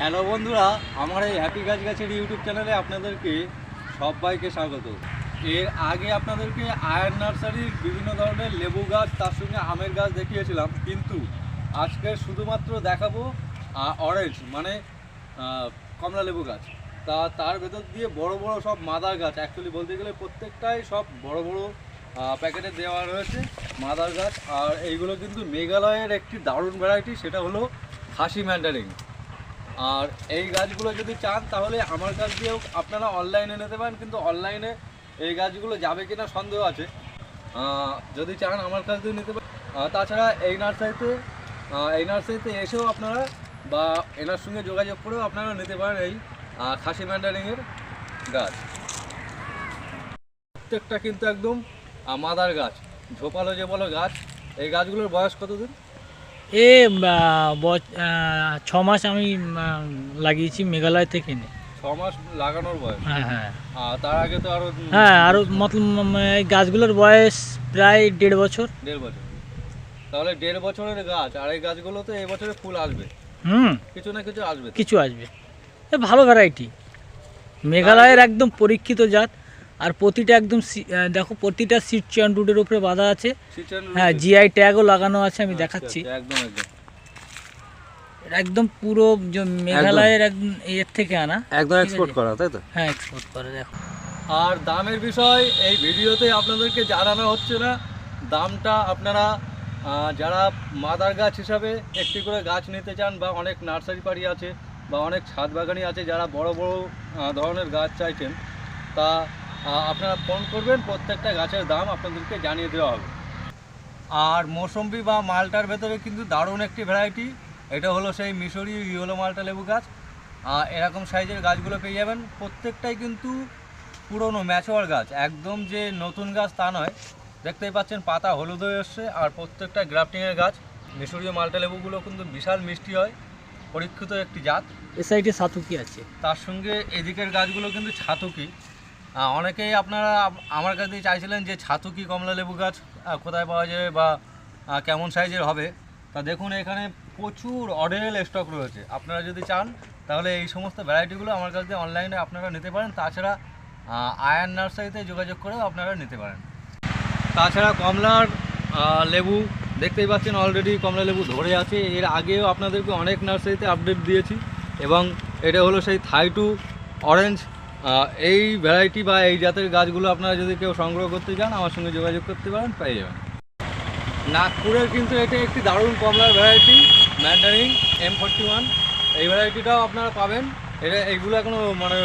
Hello বন্ধুরা, আমার এই হ্যাপি গাছ গাছের ইউটিউব চ্যানেলে আপনাদেরকে সবাইকে স্বাগত। এর আগে আপনাদেরকে আয়ন নার্সারির বিভিন্ন ধরনের লেবু গাছ, তার সঙ্গে আমের গাছ দেখিয়েছিলাম, কিন্তু আজকে শুধুমাত্র দেখাবো অরেঞ্জ মানে কমলা লেবু গাছ। তা, তার ভেতর দিয়ে বড় বড় সব মাদার গাছ অ্যাকচুয়ালি বলতে গেলে প্রত্যেকটাই সব বড় বড় প্যাকেটে দেওয়া রয়েছে মাদার গাছ। আর এইগুলো কিন্তু মেঘালয়ের একটি দারুণ ভ্যারাইটি সেটা হলো খাসি ম্যান্ডারিং আর এই গাছগুলো যদি চান, তাহলে আমার কাছ দিয়েও আপনারা অনলাইনে নিতে পারেন, কিন্তু অনলাইনে এই গাছগুলো যাবে কিনা সন্দেহ আছে। যদি চান আমার কাছ দিয়ে নিতে পারেন। তাছাড়া এই নার্সারিতে এই নার্সারিতে এসেও আপনারা বা এনার সঙ্গে যোগাযোগ করেও আপনারা নিতে পারেন এই খাসি ম্যান্ডারিংয়ের গাছ। প্রত্যেকটা কিন্তু একদম মাদার গাছ, ঝোপালো যে বলো গাছ, এই গাছগুলোর বয়স কতদিন? এ ছ মাস আমি লাগিয়েছি মেঘালয় থেকে এনে। মাস লাগানোর বয়স? হ্যাঁ হ্যাঁ। আর তার আগে তো আরও হ্যাঁ মতলব এই গাছগুলোর বয়স প্রায় দেড় বছর। দেড় বছর। তাহলে দেড় বছরের গাছ আর এই গাছগুলো তো এই বছরে ফুল আসবে? হুম। কিছু না কিছু আসবে কিছু আসবে। এ ভালো ভ্যারাইটি মেঘালয়ের একদম পরীক্ষিত জাত। আর প্রতিটা একদম দেখো প্রতিটা সিট চান রুটের উপরে বাঁধা আছে। হ্যাঁ। জিআই ট্যাগও লাগানো আছে আমি আচ্ছা, দেখাচ্ছি। আচ্ছা, একদম একদম। একদম পুরো মেঘালয়ের একদম। এর থেকে আনা। একদম এক্সপোর্ট করা তাই তো? হ্যাঁ এক্সপোর্ট করে দেখো। আর দামের বিষয় এই ভিডিওতে আপনাদেরকে জানানো হচ্ছে না। দামটা আপনারা যারা মাদার গাছ হিসাবে একটি করে গাছ নিতে চান বা অনেক নার্সারি বাড়ি আছে বা অনেক ছাদ বাগানি আছে যারা বড় বড় ধরনের গাছ চাইছেন তা আপনারা ফোন করবেন প্রত্যেকটা গাছের দাম আপনাদেরকে জানিয়ে দেওয়া হবে। আর মৌসম্বি বা মালটার ভেতরে কিন্তু দারুণ একটি ভ্যারাইটি এটা হলো সেই মিশরি ইয়েলো মালটা লেবু গাছ। এরকম সাইজের গাছগুলো পেয়ে যাবেন। প্রত্যেকটাই কিন্তু পুরনো ম্যাচোয়ার গাছ একদম যে নতুন গাছ তা নয়। দেখতেই পাচ্ছেন পাতা হলুদ হয়ে এসছে আর প্রত্যেকটা গ্রাফটিংয়ের গাছ মিশরীয় মালটা লেবুগুলো কিন্তু বিশাল মিষ্টি হয় পরীক্ষিত একটি জাত। এ সাইডে সাতুকি আছে। তার সঙ্গে এদিকের গাছগুলো কিন্তু ছাতুকি। অনেকেই আপনারা আমার কাছে চাইছিলেন যে ছাতুকি কমলা লেবু গাছ কোথায় পাওয়া যাবে বা কেমন সাইজের হবে। তা দেখুন, এখানে প্রচুর অডেল স্টক রয়েছে। আপনারা যদি চান, তাহলে এই সমস্ত ভ্যারাইটিগুলো আমার কাছ থেকে অনলাইনে আপনারা নিতে পারেন। তাছাড়া আয়ান নার্সারিতে যোগাযোগ করেও আপনারা নিতে পারেন। তাছাড়া কমলার লেবু, দেখতেই পাচ্ছেন অলরেডি কমলা লেবু ধরে আছে। এর আগেও আপনাদেরকে অনেক নার্সারিতে আপডেট দিয়েছি। এবং এটা হলো সেই থাই টু অরেঞ্জ এই ভ্যারাইটি বা এই জাতের গাছগুলো আপনারা যদি কেউ সংগ্রহ করতে চান আমার সঙ্গে যোগাযোগ করতে পারেন পেয়ে যাবেন। নাগপুরের কিন্তু এটা একটি দারুণ কমলার variety mandarin M forty one এই ভ্যারাইটিটাও আপনারা পাবেন। এটা এইগুলো এখনও মানে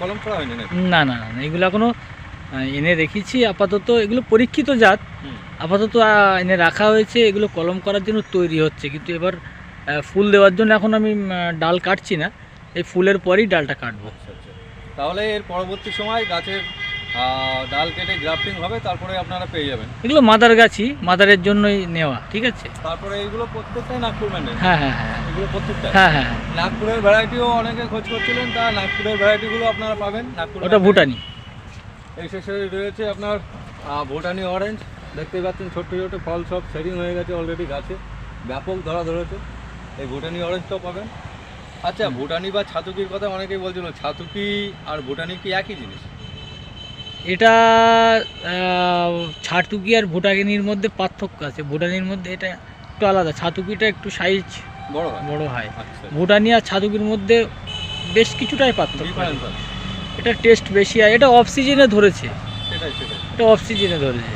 কলম করা হয়নি না না না এগুলো এখনও এনে রেখেছি। আপাতত এগুলো পরীক্ষিত জাত। আপাতত এনে রাখা হয়েছে। এগুলো কলম করার জন্য তৈরি হচ্ছে। কিন্তু এবার ফুল দেওয়ার জন্য এখন আমি ডাল কাটছি না। এই ফুলের পরেই ডালটা কাটবো। আচ্ছা। তাহলে এর পরবর্তী সময় গাছের ডাল কেটে গ্রাফটিং হবে তারপরে আপনারা পেয়ে যাবেন। এগুলো মাদার গাছই মাদারের জন্যই নেওয়া ঠিক আছে? তারপরে এইগুলো প্রত্যেকটাই নাগপুর ম্যান্ডেল হ্যাঁ হ্যাঁ হ্যাঁ। এগুলো প্রত্যেকটাই হ্যাঁ হ্যাঁ হ্যাঁ। নাগপুরের ভ্যারাইটিও অনেকে খোঁজ করছিলেন তা নাগপুরের ভ্যারাইটিগুলো আপনারা পাবেন। নাগপুর ওটা ভুটানি। এই শেষে রয়েছে আপনার ভুটানি অরেঞ্জ। দেখতেই পাচ্ছেন ছোট্ট ছোট্ট ফল সব সেটিং হয়ে গেছে অলরেডি গাছে। ব্যাপক ধরা ধরেছে। এই ভুটানি অরেঞ্জটাও পাবেন। আচ্ছা ভুটানি বা ছাতুকির কথা অনেকেই বলছিল ছাতুকি আর ভুটানি কি একই জিনিস? এটা ছাতুকি আর ভুটানির মধ্যে পার্থক্য আছে। ভুটানির মধ্যে এটা একটু আলাদা ছাতুকিটা একটু সাইজ বড় বড় হয়। আচ্ছা। ভুটানি আর ছাতুকির মধ্যে বেশ কিছুটাই পার্থক্য এটা টেস্ট বেশি হয় এটা অফ সিজনে ধরেছে এটা অফ সিজনে ধরেছে।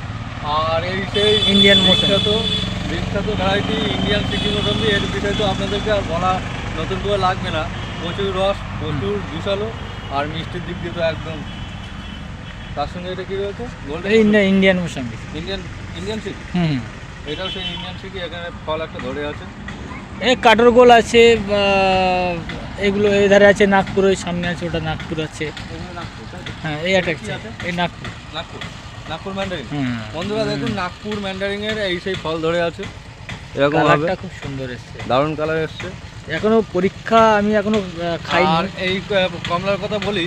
আর এই সেই Indian মৌসুমী। বিখ্যাত বিখ্যাত ভ্যারাইটি ইন্ডিয়ান মোসম্বি এর বিষয়ে তো আপনাদেরকে আর বলা নতুন করে লাগবে না। প্রচুর রস প্রচুর জুসালো আর মিষ্টির দিক দিয়ে তো একদম। তার সঙ্গে এটা কি রয়েছে? Golden Indian mosambi. Indian Indian city hmm. এটাও সেই ইন্ডিয়ান সিটি এখানে ফল একটা ধরে আছে। এই কাঠর গোল আছে এগুলো এধারে আছে নাগপুর ওই সামনে আছে ওটা নাগপুর আছে। নাগপুর হ্যাঁ এই একটা এই নাগপুর। নাগপুর নাগপুর ম্যান্ডারিং বন্ধুরা দেখুন নাগপুর ম্যান্ডারিং এর এই সেই ফল ধরে আছে। এরকম খুব সুন্দর এসছে। দারুণ কালার এসছে। এখনও পরীক্ষা আমি এখনও আহ, আর এই কমলার কথা বলি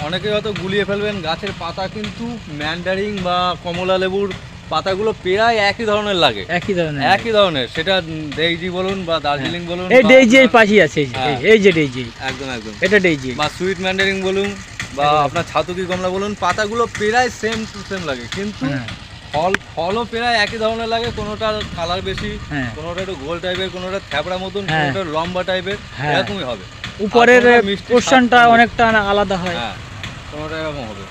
অনেকে হয়তো গুলিয়ে ফেলবেন গাছের পাতা কিন্তু ম্যান্ডারিং বা কমলা লেবুর পাতাগুলো প্রায় একই ধরনের লাগে। একই ধরনের একই ধরনের সেটা ডেইজি বলুন বা দার্জিলিং বলুন এই ডেইজি এই পাশে আছে এই যে, হ্যাঁ। এই- যে ডেইজি। একদম একদম। এটা ডেইজি। বা সুইট ম্যান্ডারিং বলুন বা। আপনার ছাতুকি কমলা বলুন পাতাগুলো প্রায় সেম টু সেম লাগে কিন্তু হ্যাঁ। ফল ফলও প্রায় একই ধরনের লাগে কোনোটার কালার বেশি হ্যাঁ। কোনোটা একটু গোল টাইপের কোনোটা থ্যাপড়া মতন হ্যাঁ। কোনোটা লম্বা টাইপের হ্যাঁ। এরকমই হবে। উপরের কোনোটা পোর্শনটা অনেকটা আলাদা হয়। হ্যাঁ কোনোটা এরকম হবে।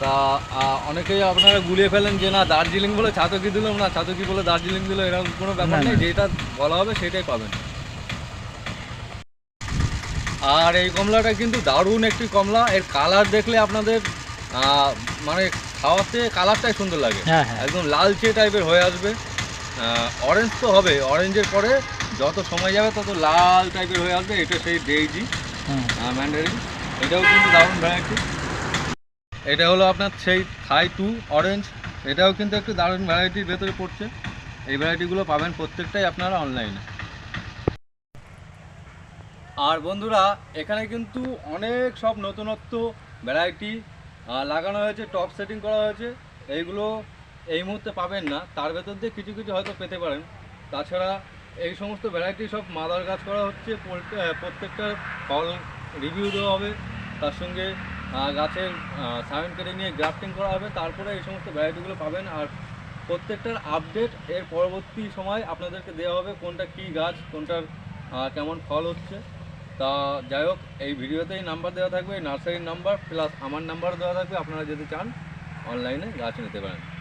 তা অনেকেই আপনারা গুলিয়ে ফেলেন যে না দার্জিলিং বলে ছাতকি দিলাম না ছাতকি বলে দার্জিলিং দিল এরকম কোনো ব্যাপার নেই যেটা বলা হবে সেটাই পাবেন। আর এই কমলাটা কিন্তু দারুণ একটি কমলা এর কালার দেখলে আপনাদের আহ, মানে খাওয়াতে কালারটাই সুন্দর লাগে। হ্যাঁ হ্যাঁ। একদম লালচে টাইপের হয়ে আসবে। অরেঞ্জ তো হবে অরেঞ্জের পরে যত সময় যাবে তত লাল টাইপের হয়ে আসবে এটা সেই ডেইজি ম্যান্ডারিন এটাও কিন্তু দারুণ ভ্যারাইটি এটা হলো আপনার সেই থাই টু অরেঞ্জ এটাও কিন্তু একটু দারুণ ভ্যারাইটির ভেতরে পড়ছে। এই ভ্যারাইটিগুলো পাবেন প্রত্যেকটাই আপনারা অনলাইনে আর বন্ধুরা এখানে কিন্তু অনেক সব নতুনত্ব ভ্যারাইটি লাগানো হয়েছে টপ সেটিং করা হয়েছে। এইগুলো এই মুহূর্তে পাবেন না। তার ভেতর দিয়ে কিছু কিছু হয়তো পেতে পারেন। তাছাড়া এই সমস্ত ভ্যারাইটি সব মাদার কাজ করা হচ্ছে। প্রত্যেকটা ফল রিভিউ দেওয়া হবে। তার সঙ্গে গাছের সাইন কেটে নিয়ে গ্রাফটিং করা হবে। তারপরে এই সমস্ত ভ্যারাইটিগুলো পাবেন। আর প্রত্যেকটার আপডেট এর পরবর্তী সময় আপনাদেরকে দেওয়া হবে কোনটা কী গাছ, কোনটার কেমন ফল হচ্ছে। তা যাই হোক, এই ভিডিওতেই নাম্বার দেওয়া থাকবে এই নার্সারির নাম্বার প্লাস আমার নাম্বার দেওয়া থাকবে, আপনারা যদি চান অনলাইনে গাছ নিতে পারেন।